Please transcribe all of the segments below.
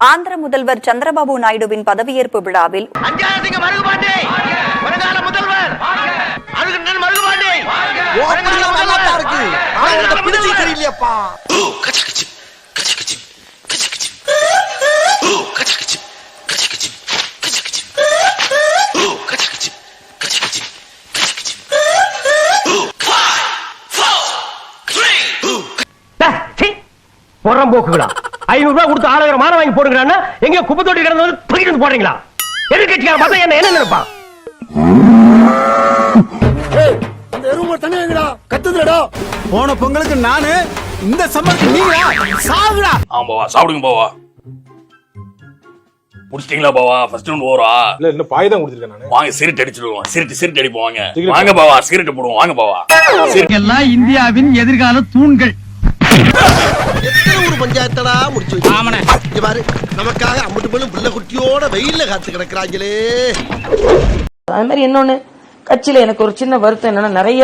ஆந்திர முதல்வர் சந்திரபாபு நாயுடுவின் பதவியேற்பு விழாவில் புறம்போக்குகளா? ஐநூறு ரூபாய் கொடுத்து ஆறாயிரம் மானம் வாங்கி போடுங்கறான்னா எங்க குப்பை தொட்டி கிடந்து வந்து தூக்கிட்டு போடுறீங்களா? எதிர்கட்சிக்கார பார்த்தா என்ன என்ன நினைப்பான்? போன பொங்கலுக்கு நானு இந்த சம்மருக்கு நீங்களா? சாகுடா ஆ பாவா சாப்பிடுங்க பாவா. முடிச்சிட்டீங்களா பாவா? ஃபர்ஸ்ட் ஒன் ஓவரா இல்ல இன்னும் பாய் தான் கொடுத்துருக்கேன் நானு. வாங்க சிரிட்டு அடிச்சிடுவோம் சிரிட்டு சிரிட்டு அடிப்போம் வாங்க. வாங்க பாவா சிகரெட் போடுவோம். வாங்க பாவா. எல்லாம் இந்தியாவின் எதிர்கால தூண்கள். எத்தனை ஊர் பஞ்சாயத்தடா முடிச்சு வச்சு. இங்க பாரு நமக்காக அம்பட்டு பெண்ணும் பிள்ளை குட்டியோட வெயில்ல காத்து கிடக்குறாங்களே. அது மாதிரி இன்னொன்னு கட்சியில எனக்கு ஒரு சின்ன வருத்தம் என்னன்னா நிறைய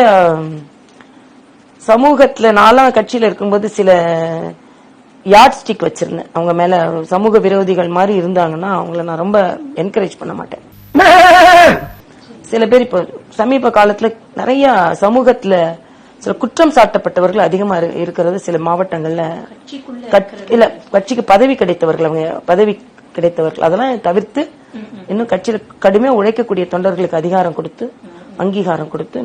சமூகத்துல நாலாம் கட்சியில இருக்கும்போது சில யார்ட் ஸ்டிக் வச்சிருந்தேன். அவங்க மேல சமூக விரோதிகள் மாதிரி இருந்தாங்கன்னா அவங்கள நான் ரொம்ப என்கரேஜ் பண்ண மாட்டேன். சில பேர் இப்போ சமீப காலத்துல நிறைய சமூகத்துல சில குற்றம் சாட்டப்பட்டவர்கள் அதிகமா இரு- இருக்கிறது சில மாவட்டங்கள்ல. கட்- இல்ல கட்சிக்கு பதவி கிடைத்தவர்கள் அவங்க பதவி கிடைத்தவர்கள். அதெல்லாம் தவிர்த்து இன்னும் கட்சியில கடுமையா உழைக்கக்கூடிய தொண்டர்களுக்கு அதிகாரம் கொடுத்து அங்கீகாரம் கொடுத்து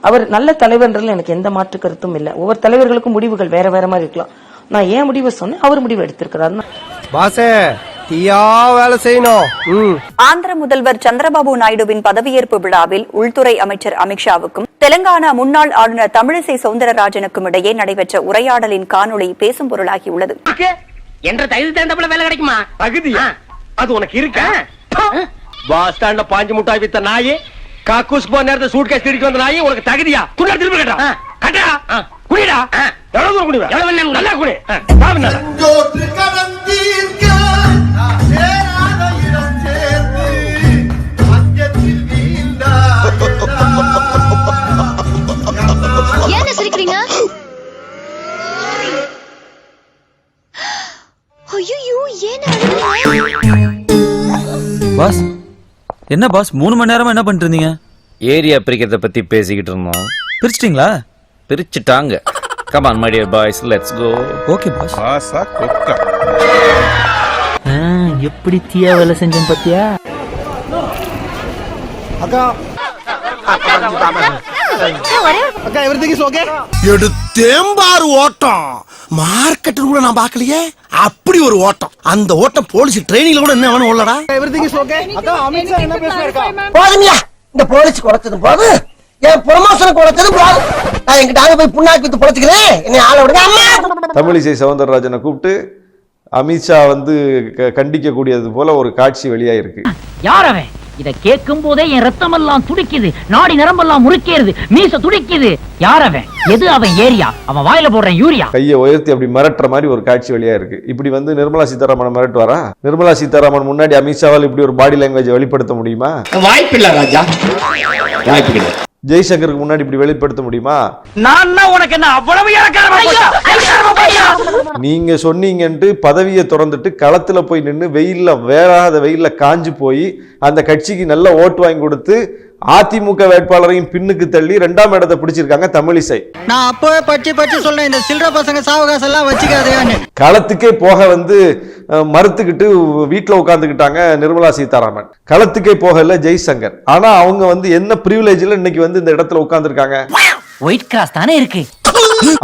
அவர் நல்ல தலைவர்ன்றதுல எனக்கு எந்த மாற்று கருத்தும் இல்ல. ஒவ்வொரு தலைவர்களுக்கும் முடிவுகள் வேற வேற மாதிரி இருக்கலாம். நான் ஏன் முடிவை சொன்னேன்? அவர் முடிவு எடுத்திருக்கிறாரு. பாசே! தீயா வேலை செய்யணும். ம். ஆந்திர முதல்வர் சந்திரபாபு நாயுடுவின் பதவியேற்பு விழாவில் உள்துறை அமைச்சர் அமித்ஷாவுக்கும் தெலங்கானா முன்னாள் ஆளுநர் தமிழிசை சவுந்தரராஜனுக்கும் இடையே நடைபெற்ற உரையாடலின் காணொளி பேசும் பொருளாகியுள்ளது என்ற தகுதி தகுந்தப்பல வேலை கிடைக்குமா? தகுதியா? அது உனக்கு இருக்கா? பஸ் ஸ்டாண்ட்ல பாஞ்சு முட்டாய் வித்த நாயே காக்கூஸ் போன நேரத்தை சூட் கேஸ் திருப்பி வந்த நாயே உனக்கு தகுதியா? துண்டா திருப்பி கட்டா? கட்டா? குடிடா எவ்வளவு தூரம் குடிவா? எவ்வளவு நல்லா குடி. சிரிக்கிறீங்க ஐயோ ஏன் பாஸ் என்ன பாஸ் மூணு மணி நேரமா என்ன பண்ணிட்டு இருந்தீங்க ஏரியா பிரிக்கிறத பத்தி பேசிக்கிட்டு இருந்தோம். பிரிச்சிட்டீங்களா? பிரிச்சுட்டாங்க. Come on my dear boys let's go okay boss. ஆசா கொக்கா. எப்படி தீயா வேலை செஞ்சேன் பத்தியா? அக்கா. அக்கா எவ்ரிதிங் இஸ் ஓகே எடுத்தேம்பாரு ஓட்டம். மார்க்கெட் கூட நான் பார்க்கலையே. அப்படி ஒரு ஓட்டம். அந்த ஓட்டம் போலீஸ் ட்ரைனிங்ல கூட என்ன வேணும் உள்ளடா? எவ்ரிதிங் இஸ் ஓகே அக்கா அமித்ஷா என்ன பேசுறாருக்கா போதுமியா. இந்த போலீஸ் குறைச்சது போது என் ப்ரொமோஷன் குறைச்சது போது. நான் எங்கிட்ட ஆளு போய் புண்ணாக்கி வித்து பொழைச்சுக்கிறேன். என்னை ஆளை விடுங்க அம்மா. தமிழிசை சவுந்தரராஜனை கூப்பிட்டு அமித்ஷா வந்து க- கண்டிக்கக்கூடியது போல ஒரு காட்சி வெளியாயிருக்கு. யார் அவன்? இத கேட்கும் போதே என் ரத்தம் எல்லாம் துடிக்குது. நாடி நரம்பெல்லாம் முறுக்கேறுது. மீச துடிக்குது. யார் அவன்? எது அவன் ஏரியா? அவன் வாயில போடுறேன் யூரியா? கையை உயர்த்தி அப்படி மிரட்டுற மாதிரி ஒரு காட்சி வெளியா இருக்கு. இப்படி வந்து நிர்மலா சீதாராமன் மிரட்டுவாரா? நிர்மலா சீதாராமன் முன்னாடி அமித்ஷாவால் இப்படி ஒரு பாடி லாங்குவேஜ் வெளிப்படுத்த முடியுமா? வாய்ப்பில்லை ராஜா. வாய்ப்பு கிடையாது. ஜெய்சங்கருக்கு முன்னாடி இப்படி வெளிப்படுத்த முடியுமா? நான் உனக்கு என்ன அவ்வளவு? நீங்க சொன்னீங்கன்ட்டு பதவியை திறந்துட்டு களத்துல போய் நின்று வெயில்ல வேறாத வெயில்ல காஞ்சு போய் அந்த கட்சிக்கு நல்ல ஓட்டு வாங்கி கொடுத்து அதிமுக வேட்பாளரையும் பின்னுக்கு தள்ளி ரெண்டாம் இடத்தை பிடிச்சிருக்காங்க தமிழிசை நான் அப்பவே பற்றி பற்றி சொல்றேன். இந்த சில்லற பசங்க சாவகாசம் எல்லாம் வச்சுக்காதேன்னு களத்துக்கே போக வந்து மறுத்துக்கிட்டு வீட்டில் உட்காந்துக்கிட்டாங்க நிர்மலா சீதாராமன். களத்துக்கே போகல ஜெய்சங்கர். ஆனா அவங்க வந்து என்ன ப்ரிவிலேஜ்ல இன்னைக்கு வந்து இந்த இடத்துல உட்கார்ந்திருக்காங்க? ஒயிட் கிராஸ் தானே இருக்கு?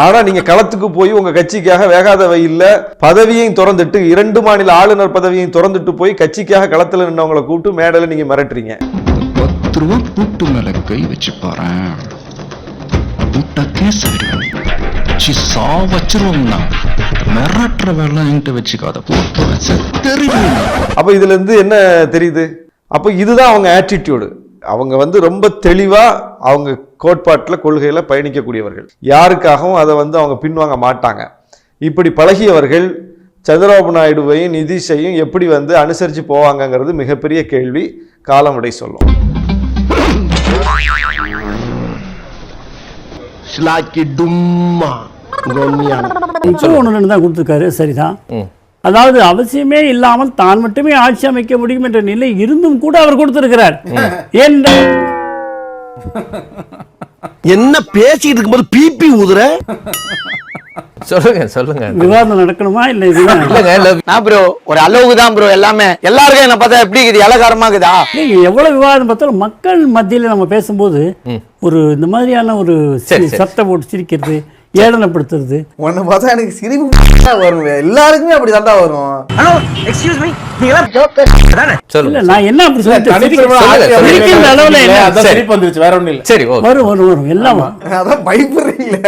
ஆனா நீங்க களத்துக்கு போய் உங்க கட்சிக்காக வேகாத வெயில்ல பதவியையும் திறந்துட்டு இரண்டு மாநில ஆளுநர் பதவியையும் திறந்துட்டு போய் கட்சிக்காக களத்துல நின்னவங்களை கூப்பிட்டு மேடையில நீங்க மிரட்டுறீங்க. பத்து ரூபா பூட்டு மேல கை வச்சு பாரு பூட்டா கேஸ் ஆயிடுவேன் சா வச்சிருவோம்னா மிரட்டுற வேலை என்கிட்ட வச்சுக்காத. போட்டு தெரியும் அப்ப இதுல இருந்து என்ன தெரியுது? அப்ப இதுதான் அவங்க ஆட்டிடியூடு அவங்க வந்து ரொம்ப தெளிவா அவங்க கோட்பாட்டுல கொள்கையில பயணிக்கக்கூடியவர்கள். யாருக்காகவும் அதை வந்து அவங்க பின்வாங்க மாட்டாங்க. இப்படி பழகியவர்கள் சந்திரபாபு நாயுடுவையும் நிதிஷையும் எப்படி வந்து அனுசரித்து போவாங்கங்கிறது மிகப்பெரிய கேள்வி காலம் விடை சொல்லும். ஸ்லாக்கி டும்மா. ஒன்று தான் கொடுத்துருக்காரு. சரிதான். அதாவது அவசியமே இல்லாமல் தான் மட்டுமே ஆட்சி அமைக்க முடியும் என்ற நிலை இருந்தும் கூட அவர் கொடுத்திருக்கிறார். ஏன் என்ன பேசிட்டு இருக்கும்போது பிபி ஊதுற? சொல்லுங்க சொல்லுங்க. விவாதம் நடக்கணுமா இல்லை இதுதான்? இல்லங்க இல்ல. நான் ப்ரோ ஒரு அளவுக்கு தான் ப்ரோ எல்லாமே. எல்லாருக்கும் என்ன பார்த்தா எப்படி இருக்குது? இலகாரமா இருக்குதா நீங்க எவ்வளவு விவாதம் பார்த்தாலும் மக்கள் மத்தியில நம்ம பேசும்போது ஒரு இந்த மாதிரியான ஒரு. சத்தம் போட்டு சிரிக்கிறது ஏளனப்படுத்துறது. ஒன்னு பார்த்தா எனக்கு சிரிப்பு வரும். எல்லாருக்குமே அப்படி தாண்டா வரும் ஹலோ எக்ஸ்கியூஸ் மீ நீங்க இல்ல சொல்லுங்க நான் என்ன அப்படி சொல்லிட்டு சொல்லுங்க, சொல்லுங்க. சிரிக்கின்ற அளவுல இல்ல. சரி. வந்துருச்சு வேற ஒண்ணு இல்ல. சரி ஓகே. வரும் வரும் வரும். எல்லாம் அதான் பயப்படுறீங்களே.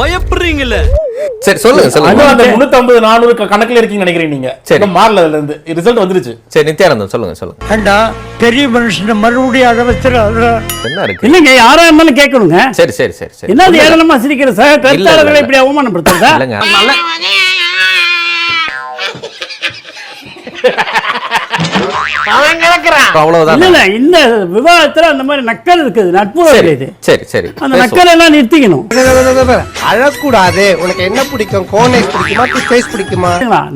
பயப்படுறீங்கல்ல சரி சொல்லுங்க சொல்லுங்க. அந்த முன்னூத்தி நானூறு கணக்குல இருக்கீங்க நினைக்கிறீங்க நீங்க. சரி. மாறல அதுல இருந்து. ரிசல்ட் வந்துருச்சு. சரி நித்யானந்தம் சொல்லுங்க சொல்லுங்க. ஏண்டா பெரிய மனுஷன் மறுபடியும் அழ வச்சிடாத என்ன இருக்கு? இல்லைங்க யாரா இருந்தாலும் கேட்கணுங்க. சரி சரி சரி சரி. என்ன அது ஏளனமா சிரிக்கிற சக இல்ல, கருத்தாளர்களை. இப்படி அவமானப்படுத்துறதா? இல்லங்க. அவ்வளவுதான் இல்ல இல்ல இந்த விவாதத்துல அந்த மாதிரி நக்கல் இருக்குது நட்புறவு சரி இது சரி சரி. அந்த. நக்கல் எல்லாம் நிறுத்திக்கணும். அழக்கூடாது. உனக்கு என்ன பிடிக்கும்? கோனைஸ் பிடிக்குமா? பிஸ்டைஸ் பிடிக்குமா?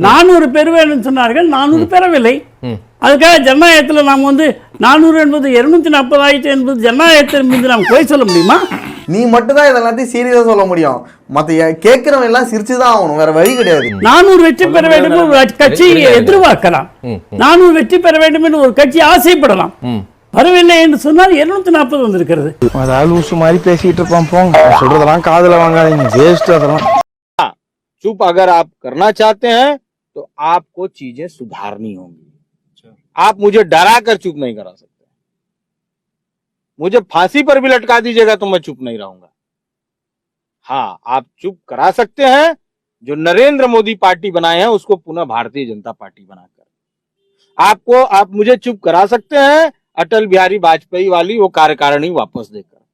நானூறு பேர் வேணும்னு சொன்னார்கள் நானூறு பெறவில்லை. ம். அதுக்காக ஜனநாயகத்துல நாம் வந்து நானூறு என்பது இருநூத்தி நாற்பது ஆயிரத்தி என்பது ஜனநாயகத்தின் மீது நாம் போய் சொல்ல முடியுமா? நீ மட்டும் தான் இதெல்லாத்தையும் சீரியஸா சொல்ல முடியும் மத்த எ- கேட்கிறவன் எல்லாம் சிரிச்சு தான் ஆகணும் வேற வழி கிடையாது நானூறு வெற்றி பெற வேண்டும் என்று ஒரு கட்சி எதிர்பார்க்கலாம் ம், நானூறு வெற்றி பெற வேண்டும் என்று ஒரு கட்சி ஆசைப்படலாம் ம். வரவில்லை என்று சொன்னால் இருநூத்தி நாற்பது வந்திருக்கிறது அதாவது லூசு மாதிரி பேசிட்டு இருப்பான் போங்க சொல்றதெல்லாம் காதுல வாங்காதீங்க வேஸ்ட் அதெல்லாம் चुप अगर आप करना चाहते हैं तो आपको चीजें सुधारनी होंगी आप मुझे डरा कर चुप नहीं करा सकते मुझे फांसी पर भी लटका दीजिएगा तो मैं चुप नहीं रहूँगा। हाँ आप चुप करा सकते हैं। जो नरेंद्र मोदी पार्टी बनाए हैं, उसको पुनः भारतीय जनता पार्टी बनाकर। आपको, आप मुझे चुप करा सकते हैं। अटल बिहारी वाजपेयी वाली वो कार्यकारिणी वापस देकर।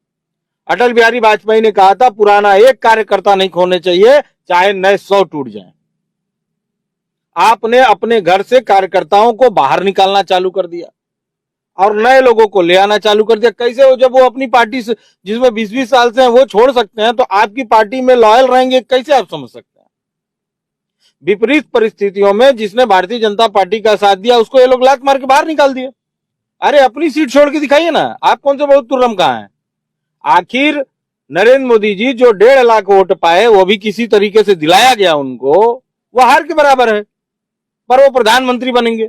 अटल बिहारी वाजपेयी ने कहा था, पुराना एक कार्यकर्ता नहीं खोने चाहिए, चाहे नए सौ टूट जाए। आपने अपने घर से कार्यकर्ताओं को बाहर निकालना चालू कर दिया। और नए लोगों को ले आना चालू कर दिया। कैसे वो जब वो अपनी पार्टी से जिसमें बीस बीस साल से हैं, वो छोड़ सकते हैं तो आपकी पार्टी में लॉयल रहेंगे, कैसे आप समझ सकते हैं? विपरीत परिस्थितियों में जिसने भारतीय जनता पार्टी का साथ दिया, उसको ये लोग लात मार के बाहर निकाल दिए। अरे, अपनी सीट छोड़ के दिखाइए ना, आप कौन से बहुत तुर्रम कहा है? आखिर नरेंद्र मोदी जी जो डेढ़ लाख वोट पाए, वो भी किसी तरीके से दिलाया गया उनको, वो हार के बराबर है, पर वो प्रधानमंत्री बनेंगे।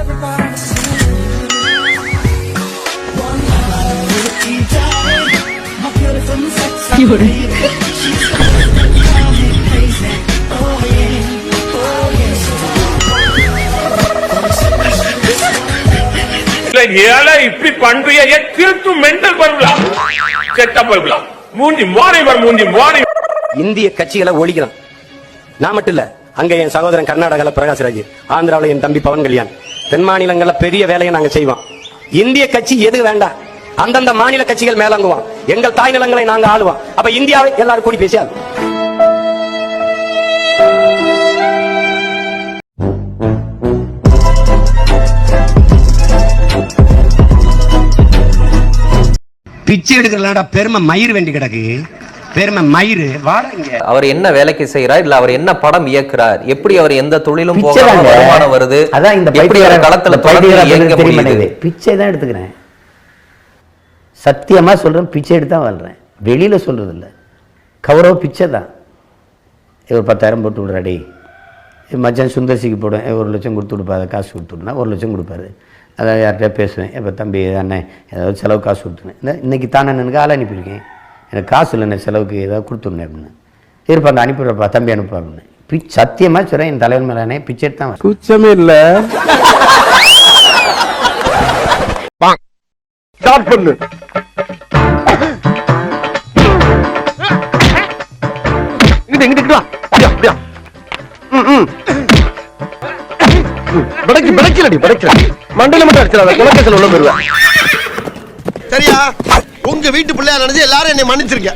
ஏழை இப்படி பண்றிய திருத்து மெண்டல் பருவலா கெட்ட பருவலா? மூஞ்சி மோனை வர மூஞ்சி மோனை இந்திய கட்சிகளை ஒழிக்கலாம். நான் மட்டும் இல்ல அங்க என் சகோதரன் கர்நாடகால பிரகாஷ்ராஜ் ஆந்திராவில் என் தம்பி பவன் கல்யாண். தென் மாநிலங்கள்ல பெரிய வேலையை நாங்க செய்வோம். இந்திய கட்சி எது வேண்டாம்? அந்தந்த மாநில கட்சிகள் மேலங்குவோம் எங்கள் தாய் நிலங்களை நாங்க ஆளுவோம். அப்ப இந்தியாவை எல்லாரும் கூடி பேசியா பிச்சை எடுக்கிறலாடா பெருமை மயிர் வேண்டி கிடக்கு. பெருமை மயிர். வாடா இங்க. அவர் என்ன வேலைக்கு செய்யறார் இல்ல அவர் என்ன படம் இயக்குறார் எப்படி அவர் எந்த தொழிலும். வருமானம் வருது? அதான் இந்த எப்படி களத்துல? பிச்சை தான் எடுத்துக்கிறேன். சத்தியமாக சொல்கிறேன் பிச்சை எடுத்து தான் வாழ்றேன் வெளியில் சொல்கிறது இல்லை கௌரவ பிச்சை தான். ஒரு பத்தாயிரம் போட்டு விடுறாடி மச்சான் சுந்தர்சிக்கு போடுவேன் ஒரு லட்சம் கொடுத்து கொடுப்பாரு காசு கொடுத்து ஒரு லட்சம் கொடுப்பாரு. அதை யார்கிட்ட பேசுவேன் இப்போ தம்பி அண்ணன் ஏதாவது செலவு காசு கொடுத்துனேன் இந்த இன்றைக்கி தானே எனக்கு ஆள் அனுப்பியிருக்கேன். எனக்கு காசு இல்லைண்ணே செலவுக்கு ஏதாவது கொடுத்துருந்தேன் அப்படின்னு. இருப்பா அந்த அனுப்பிடுறப்பா தம்பி அனுப்பா அப்படின்னு. பிச் சத்தியமாக சொல்கிறேன் என் தலைவர் மேலே பிச்சை தான் சுச்சமே குச்சமே ஸ்டார்ட் பண்ணு. இங்கிட்டு இங்கிட்டு அப்படியா அப்படியா. ம், மண்டையில மட்டும் அடிச்சிடாத குலக்கத்தில் உள்ள போயிருவேன் சரியா? உங்க வீட்டு பிள்ளையா நினைச்சு எல்லாரும் என்னை மன்னிச்சிருக்க